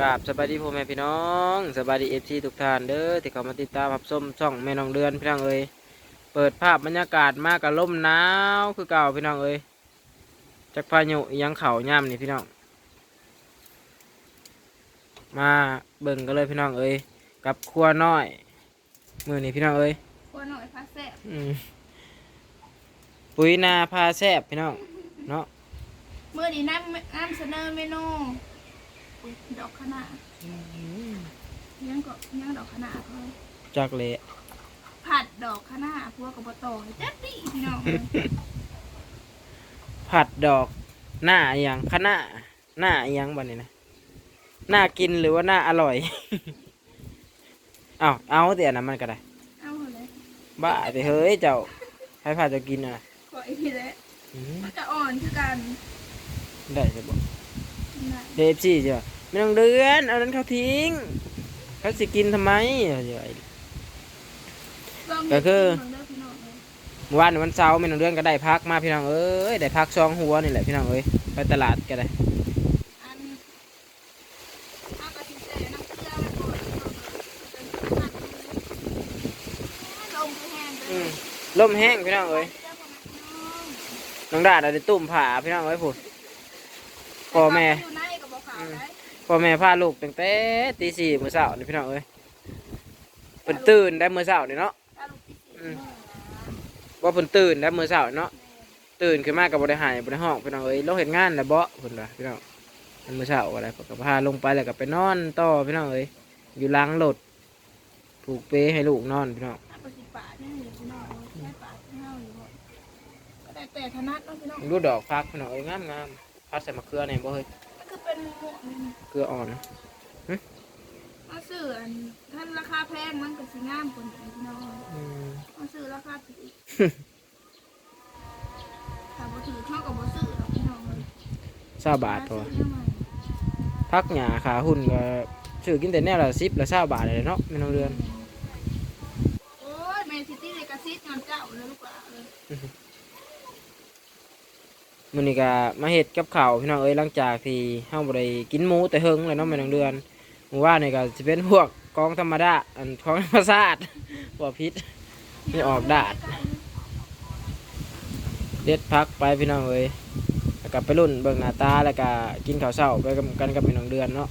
กราบสบายดีพ่อแม่พี่น้องสบายดีเอฟซีทุกท่านเด้อที่เข้ามาติดตามรับชมช่องแม่น้องเดือนพี่น้องเอ้ยเปิดภาพบรรยากาศมากกับลมหนาวคือเก่าพี่น้องเอ้ยจากพายุอิหยังเข่าย่ำนี่พี่น้อง มาเบิ่งกันเลยพี่น้องเอ้ยกับครัวน้อยมือนี่พี่น้องเอ้ยกลัวหน่อยพาแซ่บอืมปุ๋ยนาพาแซบพี่น้องเนาะเมื่อนี้น้ำน้ำเสนอเมนู อุ๊ยดอกขนาดยังก็ยังดอกขนาดเลยจักเละผัดดอกขนาดพวกกับบตองจัดดิพี่น้องเลยผัดดอกหน้าอหย่างคณะหน้าอหย่างบันนี้นะหน้ากินหรือว่าหน้าอร่อยเอาเอาเดี๋ยวนะมันก็ได้เอาเลยบ้าไปเฮ้ยเจ้าให้พาจะกินอะขออีกทีแล้วอืมมันจะอ่อนคือกันได้จะบอกนะเดฟซี่จ้ะ ไม่ต้องเดือน เอานั้นเขาทิ้ง เขาสิกินทำไมเอาเดี๋ยวไอ้ลองก็คือลองเด้อพี่น้องเลยเมื่อวานวันเสาร์ไม่ต้องเดือนก็ได้พักมาพี่น้องเอ้ยได้พักซองหัวนี่แหละพี่น้องเอ้ยไปตลาดก็ได้อันเอากระถิ่นแต่น้ำเกลือไว้ก่อนพี่น้องเลยลงไปแห้งเลอืยมลมแห้งพี่น้องเอ้ยน้องดาดได้ตุ่มผาพี่น้องเอ้ยพูดพ่อแม่ อยู่ในกับบ่ขาวได้พ่อแม่พาลูกตั้งแต่ตีสี่มื้อเช้านี่พี่น้องเอ้ยเพิ่นตื่นได้มื้อเช้านี่เนาะถ้าลูกที่สี่อืมว่าเพิ่นตื่นได้มื้อเช้าเนาะตื่นขึ้นมาก็บ่ได้หายบ่ได้ห้องพี่น้องเอ้ยเราเฮ็ดงานแล้วบ่เพิ่นว่าพี่น้องมันมื้อเช้าอะไรเพิ่นก็พาลงไปแล้วก็ไปนอนต่อพี่น้องเอ้ยอยู่หล้างรถผูกเปให้ลูกนอนพี่น้องถ้าปฏิปาเนี่ยอยู่พี่น้องแค่ปาดเท่าอยู่บ่ก็ได้แต่ถนัดเนาะพี่น้องดูดอกฟักพี่น้องเอ้ยงามๆพัดใส่มะเขือนี่บ่เฮ้ยมัน คือเป็นหมวกนี่เกลืออ่อนมาซื้ออันท่านราคาแพงมันก็สิงามกว่านี้พี่น้องอืมมาซื้อราคาถูกถ้าบ่ถือเท่ากับบ่ซื้อหรอกพี่น้องเลย20บาทพอซื้อแนวใหม่พักหญ้าขาหุ่นก็ซื้อกินแต่แนวละ10ละ20บาทเลยเนาะไม่ต้องเรือน โอ้ยแมนซิตี้เลยกระซิบงานเจ้าเลยลูกหลานเลย มื้อนี้ก็มาเฮ็ดกับข้าวพี่น้องเอ้ยหลังจากที่เฮาบ่ได้กินหมูแต่เฮิงเลยเนาะแม่น้องเดือนมื้อวานนี่ก็สิเป็นพวกกองธรรมดาอันของธรรมชาติบ่พิษไม่ออกดาดเด็ดพักไปพี่น้องเอ้ยแล้วก็ไปรุ่นเบิ่งหน้าตาแล้วก็กินข้าวเช้าไปกันกับแม่น้องเดือนเนาะ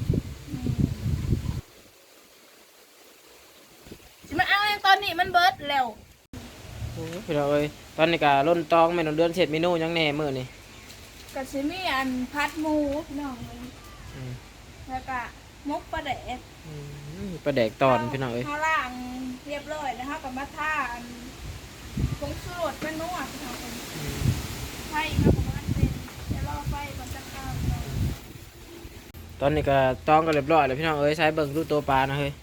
สิมาเอาเองตอนนี้มันเบิดแล้วโอ้ยพี่น้องเอ้ยตอนนี้ก็ร่นตองแม่น้องเดือนเสร็จเมนูหยังแหน่มื้อนี้ ก็สิมีอันพัดหมูพี่น้องเลยอืมแล้วก็มกปลาแดกอืมปลาแดกตอนพี่น้องเอ้ยข้างล่างเรียบร้อยแล้วเขากับมาท่าอันผงสูตรเป็นนัวพี่น้องเอ้ยอืมไฟเขากับมันเป็นจะรอไฟก่อนจะเข้าพี่น้องตอนนี้ก็ตองกันเรียบร้อยแล้วพี่น้องเอ้ยใช้เบิ่งดูตัวปลานะเฮ้ย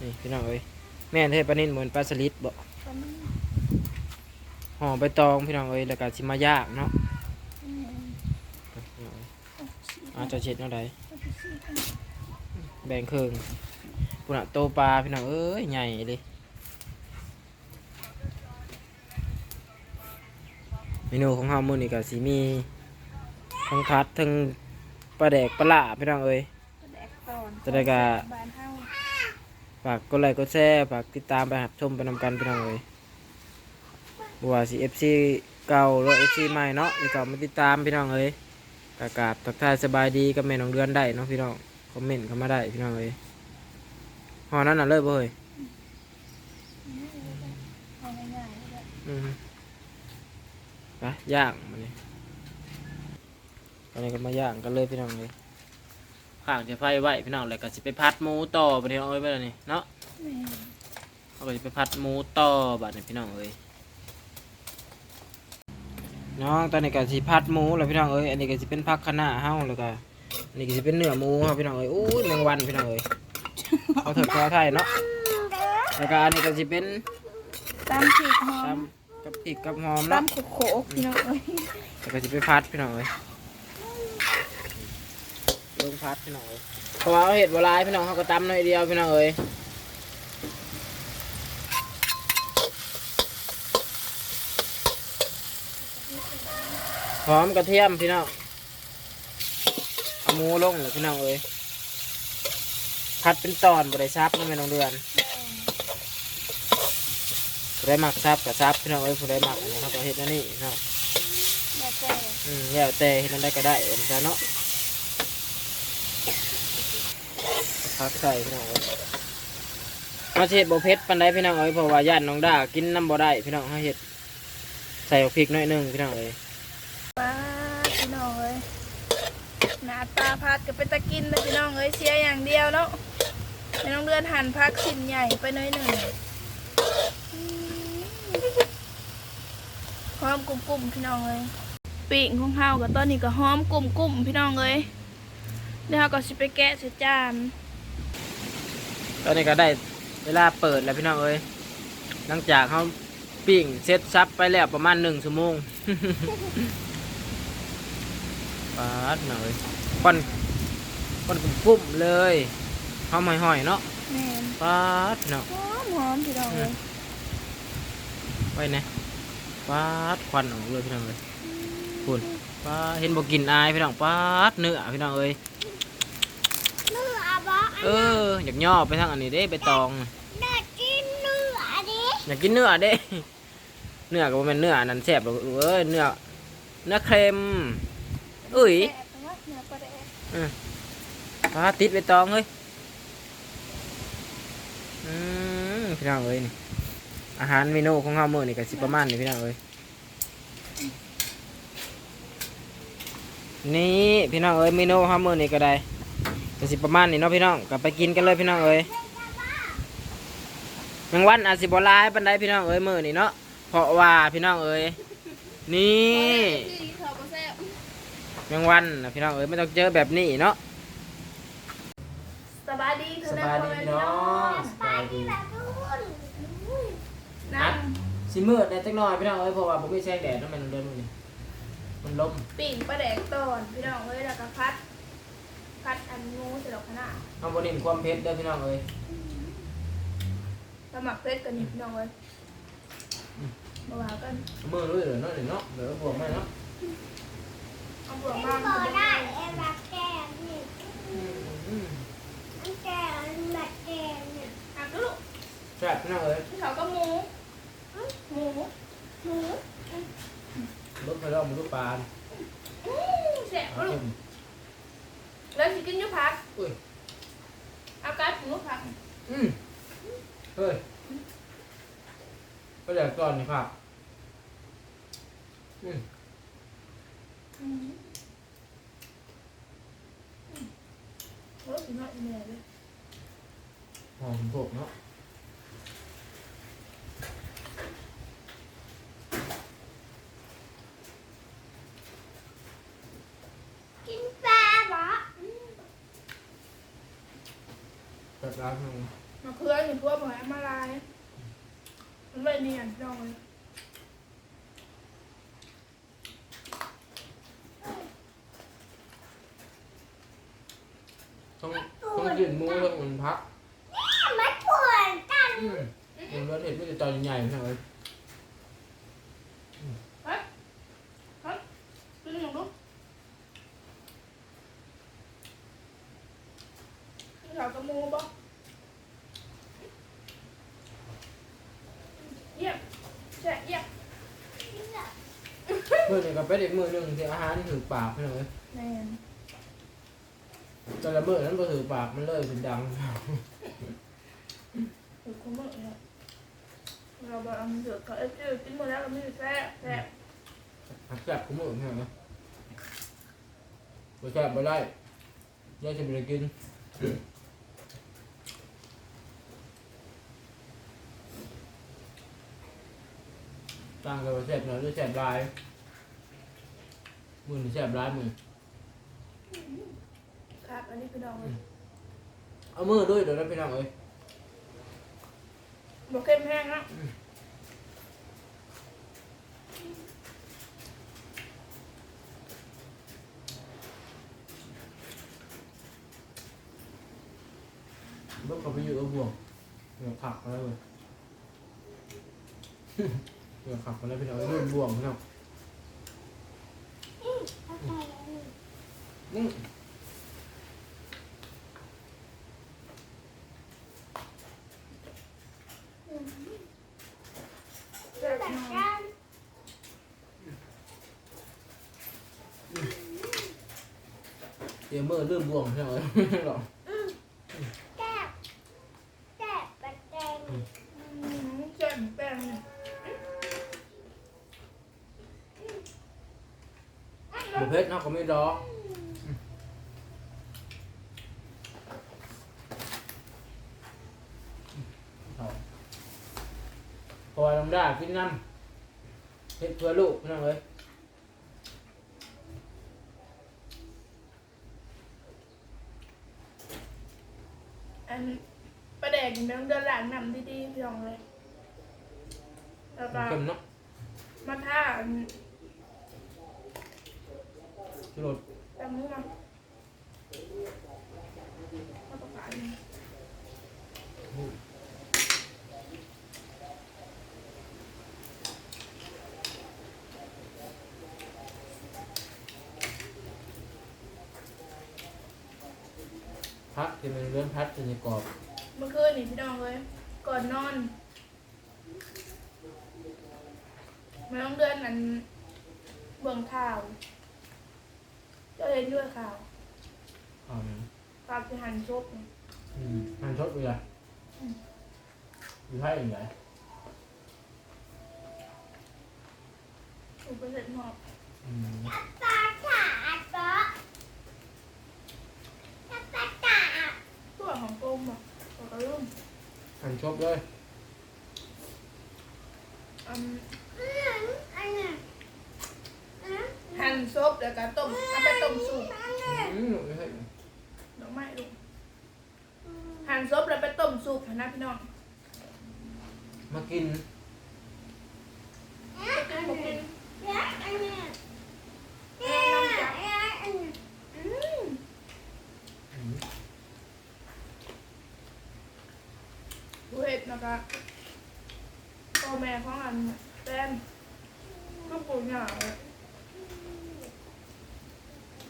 นี่พี่น้องเอ้ยแม่นเทพปลานิ่นเหมือนปลาสลิดบ่ตอนนี้ ห่อใบตองพี่น้องเอ้ยแล้วก็สิมาย่างเนาะอืมพี่น้องเอ้ยโอ้สีอาจจะเช็ดเนาะใดสีกันแบ่งครึ่งพุ่นน่ะโตปลาพี่น้องเอ้ยใหญ่เลยเมนูของเฮามื้อนี้ก็สิมีทั้งพัดทั้งปลาแดกปลาหลาพี่น้องเอ้ยปลาแดกตอนจะได้กะบานเท่าฝากกดไลค์กดแชร์ฝากติดตามไปหับชมไปนำกันพี่น้องเอ้ย บัวาสิ FC เก่าหรือ FC ใหม่เนาะนี่ก็มาติดตามพี่น้องเอ้ยกากาบทักทายสบายดีกับแม่น้องเดือนได้เนาะพี่น้องคอมเมนต์เข้ามาได้พี่น้องเอ้ยหอนั้นน่ะเลยบ่เฮ้ยเอาง่ายๆเลยอืมไปย่างมันนี่ตอนนี้ก็มาย่างกันเลยพี่น้องเลยข้างจะไฟไว้พี่น้องเลยก็สิไปพัดหมูต่อไปพี่น้องเอ้ยไปแล้วนี่เนาะแม่เราก็จะไปพัดหมูต่อบัดนี่พี่น้องเอ้ย น้องตอนนี้ก็สิพัดหมูแล้วพี่น้องเอ้ยอันนี้ก็สิเป็นผักคะน้าเฮาแล้วก็อันนี้ก็สิเป็นเนื้อหมูครับพี่น้องเอ้ยอู้ยแมงวันพี่น้องเอ้ยเอาเถิดขอไทยเนาะแล้วก็อันนี้ก็สิเป็นตำผิดหอตมำกับพริกกับหอมเนาะตำโขกๆพี่น้องเอ้ยแล้วก็สิไปพัดพี่น้องเอ้ยลงพัดพี่น้องเอ้ยเพราะว่าเอาเห็ดบัวลายพี่น้องเขาก็ตำหน่อยเดียวพี่น้องเอ้ย หอมกระเทียมพี่น้องเอาหมูลงเลยพี่น้องเอ้ยพัดเป็นตอนบริซับนี่แม่น้องเดือนผู้ได้มักซับกับซับพี่น้องเอ้ยผู้ได้มักอันนี้เขาก็เฮ็ดอันนี้เนาะแม่แต่อืมแล้วแต่เฮ็ดอันใดก็ได้เอ็นซะเนาะพักใส่พี่น้องเอ้ยมาเฮ็ดบ่เผ็ดปานใดพี่น้องเอ้ยเพราะว่าญาติน้องด่ากินน้ำบ่ได้พี่น้องเฮาเฮ็ดใส่พริกหน่อยหนึงพี่น้องเอ้ย ป้าพี่น้องเอ้ยาตาพัดก็เป็นตะกินเลยพี่น้องเอ้ยเสียอย่างเดียวเนาะไม่ต้องเดือนหั่นพักชิ้นใหญ่ไปหน้อยหนึ่งอืมหอมกลุ่มๆพี่น้องเอ้ยปีกของเฮากับตอนนี้ก็หอมกลุ่มๆพี่น้องเอ้ยเดี๋ยวเฮาก็สิไปแกะใส่จานตอนนี้ก็ได้เวลาเปิดแล้วพี่น้องเอ้ยหลังจากเขาปิ้งเซ็ตซับไปแล้วประมาณหนึ่งชั่วโมงปาดหน่อย ควันควันกุ้มๆเลยหอมหอยๆเนาะแม่นปาดเนาะ หอมหอมพี่น้องเอ้ยไว้นะปาดควันออกเลยพี่น้องเอ้ยคุณปาดเห็นบอกกินอายพี่น้องปาดเนื้อพี่น้องเอ้ยเนื้อบ่เอออยากย่อไปทางอันนี้เด้ไปตองได้กินเนื้อดิอยากกินเนื้อเด้ เนื้อก็บ่แม่นเนื้ออันนั้นแซ่บหรอกเอ้ยเนื้อเนื้อเค็มเอ้ย แดกปลาติดไปตองเฮ้ยอืมพี่น้องเอ้ยนี่อาหารเมนูของเฮามื้อนี่ก็สิประมาณนี้พี่น้องเอ้ยนี่พี่น้องเอ้ยเมนูของเฮามื้อนี่ก็ได้ก็สิประมาณนี้เนาะพี่น้องก็ไปกินกันเลยพี่น้องเอ้ยแมงวันอาจสิบ่หลายปานใดพี่น้องเอ้ยมื้อนี้เนาะเพราะว่าพี่น้องเอ้ยนี่ แมงวันนะพี่น้องเอ้ยไม่ต้องเจอแบบนี้เนาะสบายดีเธอสแม่บายพ่อดีแม่พี่พี่น้น้อองงสบายดีแบบนู้นนั่งสิมืดในจักหน่อยพี่น้องเอ้ยเพราะว่าผมมีแสงแดดนั่นมันเดินมือนี่มันลมปิ่งปลาแดกตอนพี่น้องเอ้ยแล้วก็พัด พัดอันงูใส่ดอกขนาดเอาบนิมความเผ็ดเด้อพี่น้องเอ้ยสมัครเพชรกันนี่พี่น้องเอ้ยมาว่ากันมือด้วยเหรอเนาะเดี๋ยวเนาะเดี๋ยวบวกแม่เนาะเอา บวกกิมานบ่มันจะได้เอ็มแบบแกงนี่อืมอืมอันแกงแบบแกงเนี่ยอะก็ลูกแซ่บพี่น้องเอ้ยที่เขาก็หมูหมูหมูรถไฟเรามาดูปลาอื้อแซ่บเอาลูกแล้วสิกินยุพักอุ้ยเอาการปรุงลูกพักอืมเฮ้ยก็อยากก่อนนี่ครับอืม อืมโอ้ยสิน้อยเหนื่อยเลย หอมโขกเนาะกินปลาบ่จัดร้านหนึ่งมาเพื่อนอยู่ทั่วหมอยมาลาย มันเลยเนียนพี่น้องเลยต้องต้องกินหมูต้องมันพักมันปวดกันอื มมันรสเห็ดไม่ได้ตอนใหญ่ๆพี่น้องเอ้ยกินหนูลูกกินข้าวกับหมูบ่เยี่ยมแช่เยี่ยมมือหนึ่งกับเป็ดอีกมือหนึ่งที่อาหารถือปากพี่น้องเอ้ยแม่นแต่ละมือนั้นพอถือปากมันเลยเป็นดังถูกคุ้มมากเลย เราบอกเอาเดือดก็เอ้ยจืดกินหมดแล้วก็ไม่ได้แซ่บแซ่บหักแซ่บคุ้มมือพี่น้องเอ้ยบ่แซ่บบ่ได้ยายจะไปกินต่างกันว่าแซ่บหน่อยหรือแซ่บลายมือนี่แซ่บลายมือครับอันนี้พี่น้องเลยเอามือด้วยเดี๋ยวนะพี่น้องเอ้ย บอกเข้มแห้งนะ bước vào cái dự buồng người khạc vào đây rồi người khạc vào đây bây giờ nó buồng thấy không เอาไป ừ. เดี๋ยวมือลืมบวงใช่ไหมหรอแก้บแก้บปลาแดงอืมเจ็บแป้งเนี่ยบุเพชรเนาะก็ไม่ดอกเอาพอลงได้กินน้ำเฮ็ดเพื่อลูกนั่นเลย อันประแดกนี่มันต้องเดินหลังนำดีๆพี่น้องเลยแล้วก็เข็มเนาะมาท่าอันชุรสตำมือมามาประกาศนี่พั ดที่มันเรื่องพัดจะในกรอบเมื่อคืนนี่พี่น้องเลยก่อนนอนไม่ต้องเดือนอันเบิ่งข่าวเจะเห็นด้วยข่าวอ่าข่าวที่หันชกนี่อืมมันชดไปเลยอยู่ให้ยังไงถูกไปเสร็จหมอบอืม ปลาขาดปะปลาขาด ตัวของกรมอะตัวกระลุ่ม มันชดเลยอันอืมอันนี้อืมหั่นซบแล้วก็ต้มเอาไปต้มสุกอันนี้อืมไม่ให้ดอกไม้ลูกหั่นซบแล้วไปต้มสุกนะพี่น้อง มากินกินบ่กิน เดี๋ยวอันนี้ แนะนำจ้ะ อันนี้ อืม อืม ดูเห็ดนะคะพ่อแม่ของอันแฟนก็ปลูกหญ้าเลย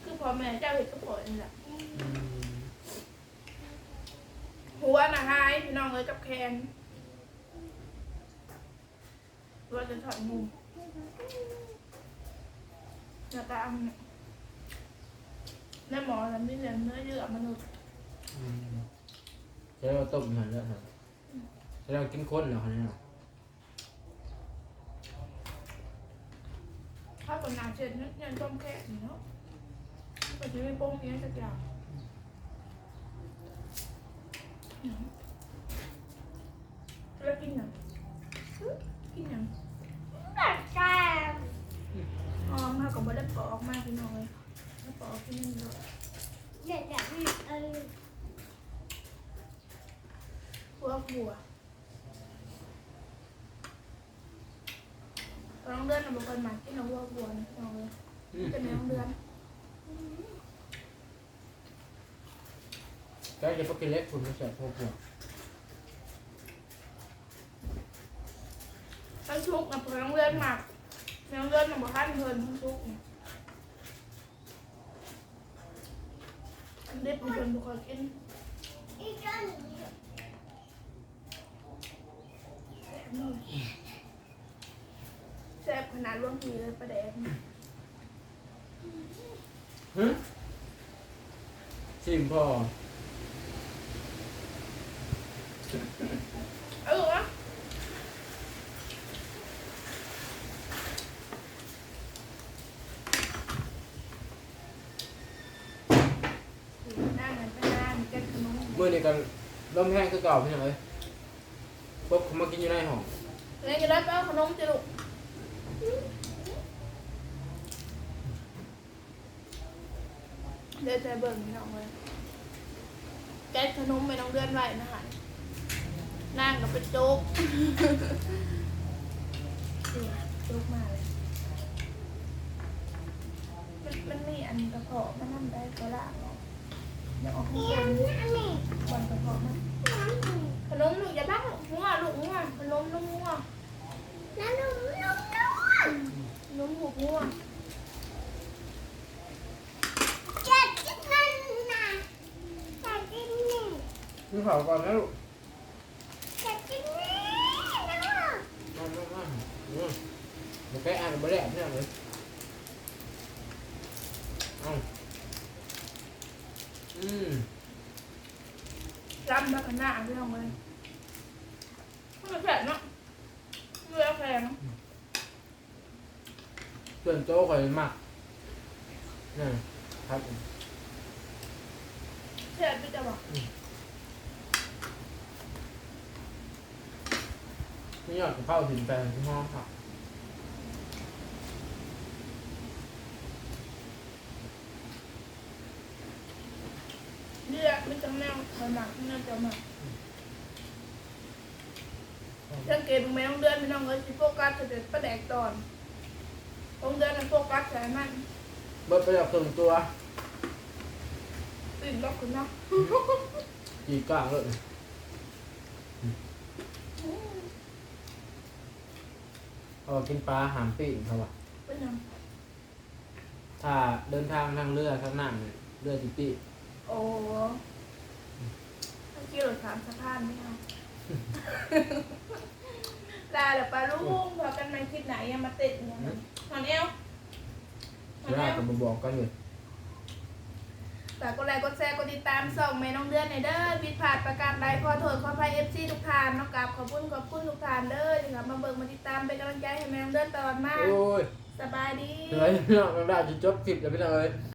คือพ่อแม่เจ้าเห็ดก็ปล่อยนี่แหละ อืม หัวน่ะหายพี่น้องเลยกับแคนว่าจะถอดมุมแล้วก็อันในหมอแล้วมีเนื้อเนื้อเยื่อมนุษย์อืมจะได้เอาต้มหันแล้วฮะจะได้เอากินข้นแล้วเนี่ยถ้าคนหนาเจ็ดเนี่ยยังต้มแค่นี้เนาะก็จะไม่โป้งเนี้ยสักอย่าง แล้วกินหยังกินหยังปลาแดงอ๋อมากับบได้ปอกมากพี่น้องเลยแล้วปอกกินนี่เนาะเดี๋ยวจะมีอันนี้พวกบัวน้องเดือนน่ะบางคนมากินน้องพวกบัวนะพี่น้องเลยอืมเป็นน้องเดือน ใกล้จะพวกกินเล็กคุณก็ใส่พวกพวกทั้งชุกนะพอน้องเดือนหมักน้องเดือนน่ะบอกท่านเพลินทั้งชุกเนี่ยอันเด็ดมีคนบุคคลกินอีกอันนี้แซ่บขนาดร่วมทีเลยประแดกนี่ฮึชิมพ่อ เออวะนั่งกันไปนานแกะขนม เมื่อ นี้กันร่มแห้งคือเก่าพี่น้องเอ้ยพวกเขามากินอยู่ในห้องเลยจะได้ไปเอาขนมจิลูกเดี๋ยวใจเบิ่งพี่น้องเลยแกะขนมไปน้องเดือนไว้นะฮะนั่งกับเป็นโจ๊กนี่โจ๊กมาเลย มันมันมีอันกระเพาะมันนั่นได้ก็ละ เนาออกให้อัดูนอันะบอลกระเพาะมันขนมลูกอย่าบ้างัวลูกงัวขนมลูกงัวแล้วนุ่มนุ่มนุ่มขนมหัวเจ็ดจิ๊กนั่นนะจ็ดจิ๊กนี่กินข้าวก่อนนะลูกจ็ดจิ๊กนี่นะมามามาอืมเดี๋ยวแกอ่านมาได้พี่น้องเอ้ยเอา อืมรำมาขนาดพี่น้องเลยมันแข็งเนาะเรือแข็งเพื่อนโจ้ข่อยมากนี่ครับแข็งพี่จะบอกนี่ยอดกับข้าวถึงแปลงที่ห้องครับ เรือไม่จำ แนวมันหนักที่น่าจะหนักเรื่องเกมไม่ต้องเดือนไม่ต้องเลยสิโฟกัสจะเด็ดประแดกตอนต้องเดือนนั้นโฟกัสใส่มันเบิดไปจากครึ่งตัวตื่นล็อกคุณเนาะจีกลางเลยเอากินปลาหามปีกเขาว่ะเป็นยังถ้าเดินทางทางเรือทางน้ำเนี่ยเรือจิปีกโอ้ ถ้าขี่รถสามสะพานไม่เอาลาเดี๋ยวปลาลุงพอกันไหมคลิปไหนยังมาติดเนี่ยหอนเอวหอนเรือเอวกับบอกกันอยู่ฝากกดไลค์กดแชร์กดติดตามส่องแม่น้องเดือนในอยเด้อผิดพลาดประการใดขอโทษขออภัยเอฟซีทุกท่านเนาะกับขอบคุณขอบคุณทุกท่านเด้อที่ครับมาเบิ่งมาติดตามเป็นกำลังใจให้แม่น้องเดือนตลอดมาโอ้ยสบายดีเหนื่อยพี่น้องเราได้จะจบคลิปแล้วพี่น้องเอ้ย